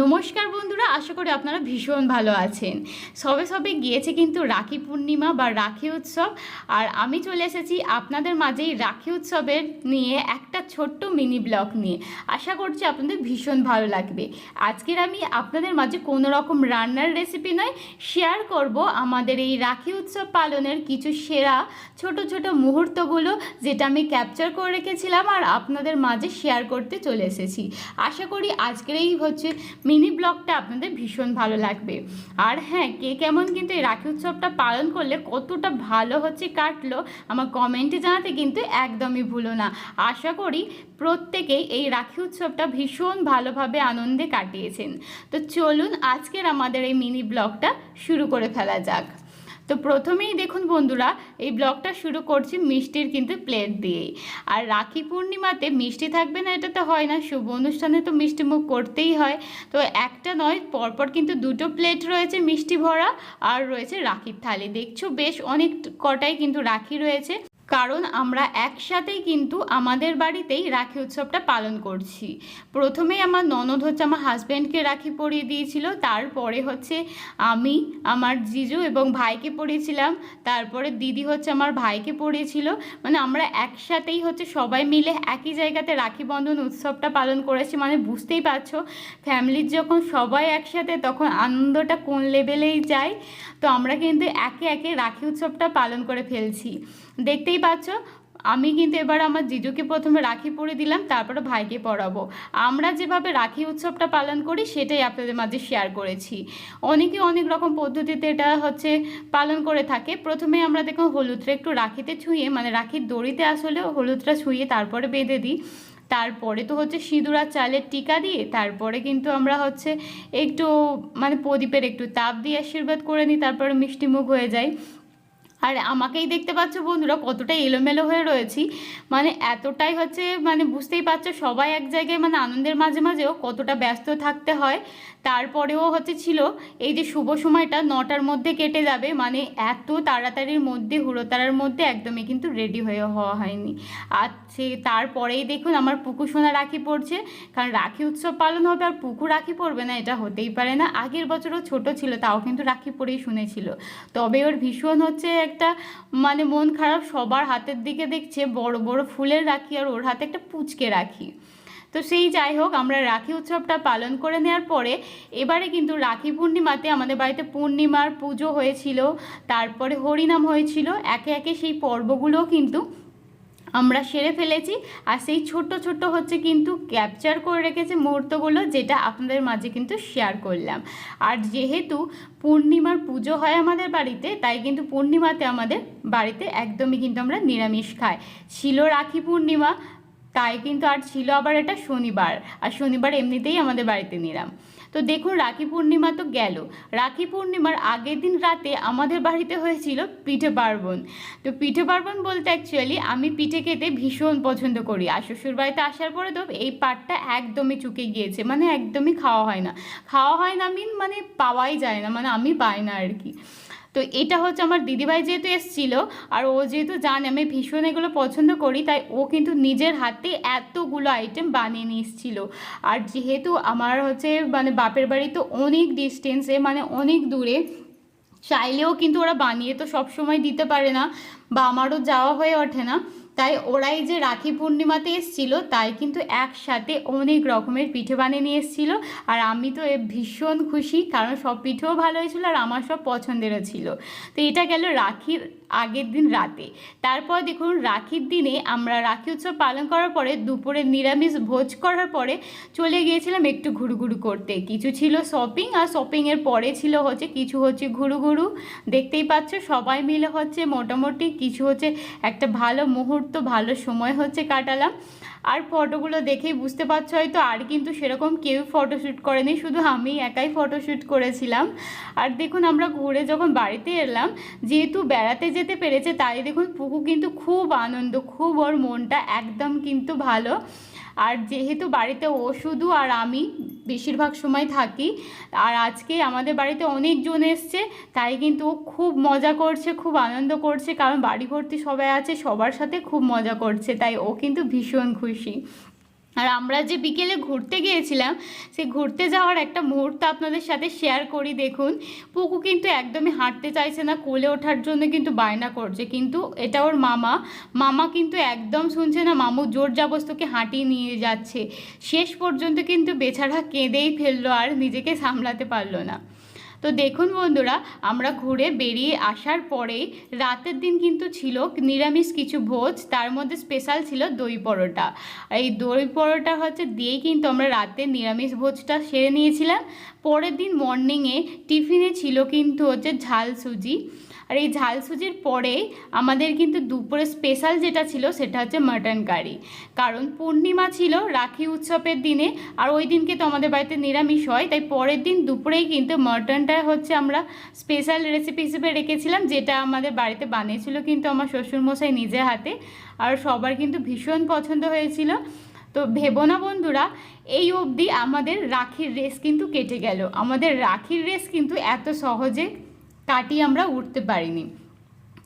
নমস্কার বন্ধুরা, আশা করি আপনারা ভীষণ ভালো আছেন। সবে সবে গিয়েছে কিন্তু রাখি পূর্ণিমা বা রাখি উৎসব। আর আমি চলে এসেছি আপনাদের মাঝেই রাখি উৎসবের নিয়ে একটা ছোট্ট মিনি ব্লগ নিয়ে। আশা করছি আপনাদের ভীষণ ভালো লাগবে। আজকের আমি আপনাদের মাঝে কোনো রকম রান্নার রেসিপি নয় শেয়ার করব আমাদের এই রাখি উৎসব পালনের কিছু সেরা ছোট ছোট মুহূর্তগুলো, যেটা আমি ক্যাপচার করে রেখেছিলাম আর আপনাদের মাঝে শেয়ার করতে চলে এসেছি। আশা করি আজকের এই হচ্ছে মিনি ব্লগটা আপনাদের ভীষণ ভালো লাগবে। আর হ্যাঁ কে কেমন কিন্তু এই রাখি উৎসবটা পালন করলে কতটা ভালো হচ্ছে কাটলো, আমার কমেন্টে জানাতে কিন্তু একদমই ভুলো না। আশা করি প্রত্যেকেই এই রাখি উৎসবটা ভীষণ ভালোভাবে আনন্দে কাটিয়েছেন। তো চলুন আজকের আমাদের এই মিনি ব্লগটা শুরু করে ফেলা যাক। তো প্রথমেই দেখুন বন্ধুরা, এই ব্লগটা শুরু করছি মিষ্টির কিন্তু প্লেট দিয়েই। আর রাখি পূর্ণিমাতে মিষ্টি থাকবে না, এটা তো হয় না, শুভ অনুষ্ঠানে তো মিষ্টি মুখ করতেই হয়। তো একটা নয়, পরপর কিন্তু দুটো প্লেট রয়েছে মিষ্টি ভরা, আর রয়েছে রাখির থালি। দেখছ, বেশ অনেক কটাই কিন্তু রাখি রয়েছে। কারণ আমরা একসাথেই কিন্তু আমাদের বাড়িতেই রাখি উৎসবটা পালন করছি। প্রথমেই আমার ননদ হচ্ছে আমার হাজব্যান্ডকে রাখি পরিয়ে দিয়েছিল, তারপরে হচ্ছে আমি, আমার জিজু এবং ভাইকে পরিয়েছিলাম, তারপরে দিদি হচ্ছে আমার ভাইকে পরিয়েছিল। মানে আমরা একসাথেই হচ্ছে সবাই মিলে একই জায়গাতে রাখি বন্ধন উৎসবটা পালন করেছি। মানে বুঝতেই পারছ ফ্যামিলির যখন সবাই একসাথে, তখন আনন্দটা কোন লেভেলেই যায়, তো আমরা কিন্তু একে একে রাখি উৎসবটা পালন করে ফেলছি। দেখতেই পাচ্ছ আমি কিন্তু এবার আমার জিজুকে প্রথমে রাখি পরে দিলাম, তারপরে ভাইকে পরাবো। আমরা যেভাবে রাখি উৎসবটা পালন করি, সেটাই আপনাদের মাঝে শেয়ার করেছি। অনেকে অনেক রকম পদ্ধতিতে এটা হচ্ছে পালন করে থাকে। প্রথমে আমরা দেখুন হলুদটা একটু রাখিতে ছুঁয়ে মানে রাখির দড়িতে আসলে হলুদটা ছুঁয়ে তারপরে বেঁধে দিই। তারপরে তো হচ্ছে সিঁদুর আর চালের টিকা দিয়ে, তারপরে কিন্তু আমরা হচ্ছে একটু মানে প্রদীপের একটু তাপ দিয়ে আশীর্বাদ করে নিই, তারপরে মিষ্টি মুখ হয়ে যায় আর আমাকেই দেখতে পাচ্ছ বন্ধুরা, কতটা এলোমেলো হয়ে রয়েছি। মানে এতটাই হচ্ছে মানে বুঝতেই পারছ সবাই এক জায়গায় মানে আনন্দের মাঝে মাঝেও কতটা ব্যস্ত থাকতে হয়। তারপরেও হচ্ছে ছিল, এই যে শুভ সময়টা নটার মধ্যে কেটে যাবে মানে এত তাড়াতাড়ির মধ্যে, হুড়োতাড়ার মধ্যে একদমই কিন্তু রেডি হয়ে হওয়া হয়নি। আর সে তারপরেই দেখুন আমার পুকু সোনা রাখি পড়ছে, কারণ রাখি উৎসব পালন হবে আর পুকু রাখি পড়বে না, এটা হতেই পারে না। আগের বছরও ছোট ছিল, তাও কিন্তু রাখি পরেই শুনেছিল। তবে ওর ভীষণ হচ্ছে একটা মানে মন খারাপ সবার হাতের দিকে দেখছে, বড় বড় ফুলের রাখি আর ওর হাতে একটা পুচকে রাখি। তো সেই যাই হোক, আমরা রাখি উৎসবটা পালন করে নেওয়ার পরে এবারে কিন্তু রাখি পূর্ণিমাতে আমাদের বাড়িতে পূর্ণিমার পুজো হয়েছিল, তারপরে হরিনাম হয়েছিল, একে একে সেই পর্বগুলোও কিন্তু আমরা সেরে ফেলেছি। আর সেই ছোট্ট ছোট্ট হচ্ছে কিন্তু ক্যাপচার করে রেখেছে মুহূর্তগুলো যেটা আপনাদের মাঝে কিন্তু শেয়ার করলাম। আর যেহেতু পূর্ণিমার পুজো হয় আমাদের বাড়িতে, তাই কিন্তু পূর্ণিমাতে আমাদের বাড়িতে একদমই কিন্তু আমরা নিরামিষ খাই। ছিল রাখি পূর্ণিমা, তাই কিন্তু আর ছিল আবার এটা শনিবার। আর শনিবার এমনিতেই আমাদের বাড়িতে নিলাম তো দেখুন, রাখি পূর্ণিমা তো গেল। রাখি পূর্ণিমার আগের দিন রাতে আমাদের বাড়িতে হয়েছিল পিঠে পার্বণ। তো পিঠে পার্বণ বলতে অ্যাকচুয়ালি আমি পিঠে খেতে ভীষণ পছন্দ করি। আর শ্বশুর বাড়িতে আসার পরে তো এই পাটটা একদমই চুকে গিয়েছে। মানে একদমই খাওয়া হয় না। খাওয়া হয় না মিন মানে পাওয়াই যায় না। মানে আমি পাই না আর কি। তো এটা হচ্ছে আমার দিদিভাই যেহেতু এসেছিল, আর ও যেহেতু জানে, আমি ভীষণ এগুলো পছন্দ করি, তাই ও কিন্তু নিজের হাতে এতগুলো আইটেম বানিয়ে নিয়ে এসেছিল। আর যেহেতু আমার হচ্ছে মানে বাপের বাড়ি তো অনেক ডিস্টেন্সে মানে অনেক দূরে, চাইলেও কিন্তু ওরা বানিয়ে তো সব সময় দিতে পারে না, বা আমারও যাওয়া হয়ে ওঠে না। তাই ওরাই যে রাখি পূর্ণিমাতে এসেছিল, তাই কিন্তু একসাথে অনেক রকমের পিঠে বানিয়ে নিয়ে এসেছিল। আর আমি তো ভীষণ খুশি, কারণ সব পিঠেও ভালো হয়েছিলো আর আমার সব পছন্দেরও ছিল। তো এটা গেল রাখির আগের দিন রাতে। তারপর দেখুন, রাখির দিনে আমরা রাখি উৎসব পালন করার পরে দুপুরে নিরামিষ ভোজ করার পরে চলে গিয়েছিলাম একটু ঘুরুঘুরু করতে। কিছু ছিল শপিং আর শপিংয়ের পরে ছিল হচ্ছে কিছু হচ্ছে ঘুরু ঘুরু দেখতেই পাচ্ছ, সবাই মিলে হচ্ছে মোটামুটি কিছু হচ্ছে একটা ভালো মুহূর্ত, ভালো সময় হচ্ছে কাটালাম। আর ফটোগুলো দেখেই বুঝতে পারছ হয়তো, আর কিন্তু সেরকম কেউ ফটোশ্যুট করেনি, শুধু আমি একাই ফটোশ্যুট করেছিলাম। আর দেখুন, আমরা ঘুরে যখন বাড়িতে এলাম, যেহেতু বেড়াতে যেতে পেরেছে, তাই দেখুন, পুকু কিন্তু খুব আনন্দ, খুব ওর মনটা একদম কিন্তু ভালো। আর যেহেতু বাড়িতে ও শুধু আর আমি বেশিরভাগ সময় থাকি, আর আজকে আমাদের বাড়িতে অনেকজন এসছে, তাই কিন্তু ও খুব মজা করছে, খুব আনন্দ করছে, কারণ বাড়ি ভর্তি সবাই আছে, সবার সাথে খুব মজা করছে, তাই ও কিন্তু ভীষণ খুশি। আর আমরা যে বিকেলে ঘুরতে গিয়েছিলাম, সেই ঘুরতে যাওয়ার একটা মুহূর্ত আপনাদের সাথে শেয়ার করি, দেখুন। পুকু কিন্তু একদমই হাঁটতে চাইছে না, কোলে ওঠার জন্য কিন্তু বায়না করছে, কিন্তু এটা ওর মামা। মামা কিন্তু একদম শুনছে না, মামু জোর জাবস্তকে হাঁটিয়ে নিয়ে যাচ্ছে। শেষ পর্যন্ত কিন্তু বেচারা কেঁদেই ফেলল আর নিজেকে সামলাতে পারল না। তো দেখুন বন্ধুরা, আমরা ঘুরে বেরিয়ে আসার পরেই রাতের দিন কিন্তু ছিল নিরামিষ কিছু ভোজ, তার মধ্যে স্পেশাল ছিল দই পরোটা। এই দই পরোটা হচ্ছে দিয়েই কিন্তু আমরা রাতে নিরামিষ ভোজটা সেরে নিয়েছিলাম। পরের দিন মর্নিংয়ে টিফিনে ছিল কিন্তু হচ্ছে ঝাল সুজি। আর এই ঝাল সুজির পরে আমাদের কিন্তু দুপুরে স্পেশাল যেটা ছিল সেটা হচ্ছে মাটন কারি কারণ পূর্ণিমা ছিল রাখি উৎসবের দিনে, আর ওই দিনকে তো আমাদের বাড়িতে নিরামিষ হয়, তাই পরের দিন দুপুরেই কিন্তু মাটনটা হচ্ছে আমরা স্পেশাল রেসিপি হিসেবে রেখেছিলাম, যেটা আমাদের বাড়িতে বানিয়েছিল কিন্তু আমার শ্বশুরমশাই নিজে হাতে, আর সবার কিন্তু ভীষণ পছন্দ হয়েছিল। তো ভেবো না বন্ধুরা, এই অবধি আমাদের রাখির রেস কিন্তু কেটে গেল। আমাদের রাখির রেস কিন্তু এত সহজে কাটিয়ে আমরা উঠতে পারিনি।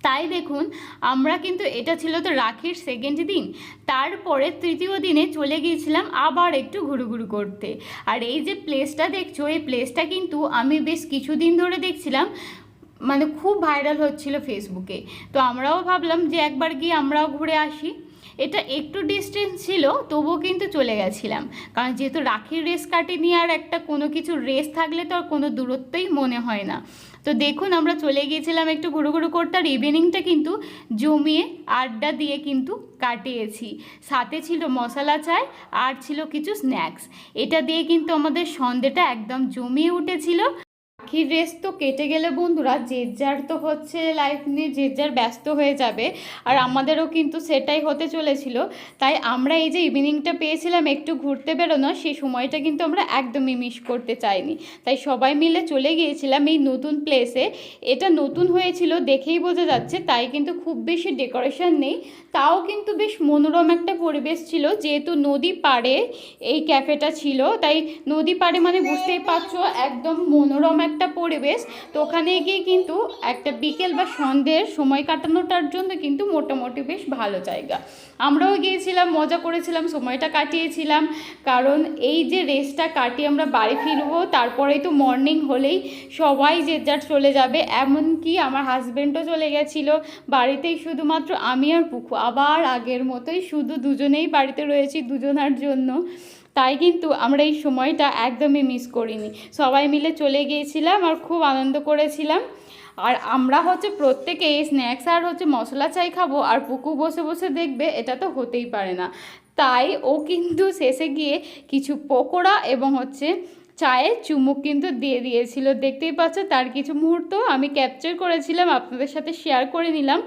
তাই দেখুন, আমরা কিন্তু এটা ছিল তো রাখির সেকেন্ড দিন। তারপরে তৃতীয় দিনে চলে গিয়েছিলাম আবার একটু ঘুরুঘুরু করতে। আর এই যে প্লেসটা দেখছ, এই প্লেসটা কিন্তু আমি বেশ কিছুদিন ধরে দেখছিলাম মানে খুব ভাইরাল হচ্ছিল ফেসবুকে তো আমরাও ভাবলাম যে একবার গিয়ে আমরাও ঘুরে আসি। এটা একটু ডিস্টেন্স ছিল, তবুও কিন্তু চলে গেছিলাম। কারণ যেহেতু রাখির রেস কাটেনি আর একটা কোনো কিছু রেস থাকলে তো আর কোনো দূরত্বই মনে হয় না। তো দেখুন, আমরা চলে গিয়েছিলাম একটু ঘুরু ঘুরু করতে, আর ইভিনিংটা কিন্তু জমিয়ে আড্ডা দিয়ে কিন্তু কাটিয়েছি। সাথে ছিল মশলা চায় আর ছিল কিছু স্ন্যাক্স এটা দিয়ে কিন্তু আমাদের সন্ধেটা একদম জমিয়ে উঠেছিল। পাখির রেস তো কেটে গেলে বন্ধুরা, যে যার তো হচ্ছে লাইফ নিয়ে যে যার ব্যস্ত হয়ে যাবে, আর আমাদেরও কিন্তু সেটাই হতে চলেছিল। তাই আমরা এই যে ইভিনিংটা পেয়েছিলাম একটু ঘুরতে বেরোনো সেই সময়টা কিন্তু আমরা একদমই মিস করতে চাইনি। তাই সবাই মিলে চলে গিয়েছিলাম এই নতুন প্লেসে এটা নতুন হয়েছিল দেখেই বোঝা যাচ্ছে, তাই কিন্তু খুব বেশি ডেকোরেশন নেই। তাও কিন্তু বেশ মনোরম একটা পরিবেশ ছিল, যেহেতু নদী পাড়ে এই ক্যাফেটা ছিল। তাই নদী পাড়ে মানে বুঝতেই পারছ, একদম মনোরম একটা পরিবেশ, তো ওখানে গিয়ে কিন্তু একটা বিকেল বা সন্ধ্যের সময় কাটানোটার জন্য কিন্তু মোটামুটি বেশ ভালো জায়গা। আমরাও গিয়েছিলাম, মজা করেছিলাম, সময়টা কাটিয়েছিলাম। কারণ এই যে রেসটা কাটিয়ে আমরা বাড়ি ফিরবো, তারপরেই তো মর্নিং হলেই সবাই যে যার চলে যাবে। এমনকি আমার হাজব্যান্ডও চলে গেছিল। বাড়িতেই শুধুমাত্র আমি আর পুকু। আবার আগের মতোই শুধু দুজনেই বাড়িতে রয়েছি দুজনার জন্য। তাই কিন্তু আমরা এই সময়টা একদমই মিস করিনি। সবাই মিলে চলে গিয়েছিলাম আর খুব আনন্দ করেছিলাম। আর আমরা হচ্ছে প্রত্যেকে স্ন্যাক্স আর হচ্ছে মশলা চাই খাব আর পুকু বসে বসে দেখবে এটা তো হতেই পারে না। তাই ও কিন্তু শেষে গিয়ে কিছু পকোড়া এবং হচ্ছে চায়ে চুমুক কিন্তু দিয়ে দিয়েছিল। দেখতেই পাচ্ছ তার কিছু মুহূর্ত আমি ক্যাপচার করেছিলাম, আপনাদের সাথে শেয়ার করে নিলাম।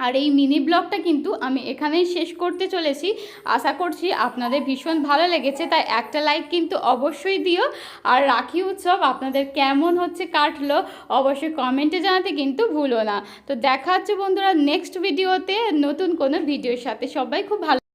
আর এই মিনি ব্লগটা কিন্তু আমি এখানেই শেষ করতে চলেছি। আশা করছি আপনাদের ভীষণ ভালো লেগেছে, তাই একটা লাইক কিন্তু অবশ্যই দিও। আর রাখি উৎসব আপনাদের কেমন হচ্ছে কাটলো অবশ্যই কমেন্টে জানাতে কিন্তু ভুলো না। তো দেখা হচ্ছে বন্ধুরা নেক্সট ভিডিওতে নতুন কোনো ভিডিওর সাথে। সবাই খুব ভালো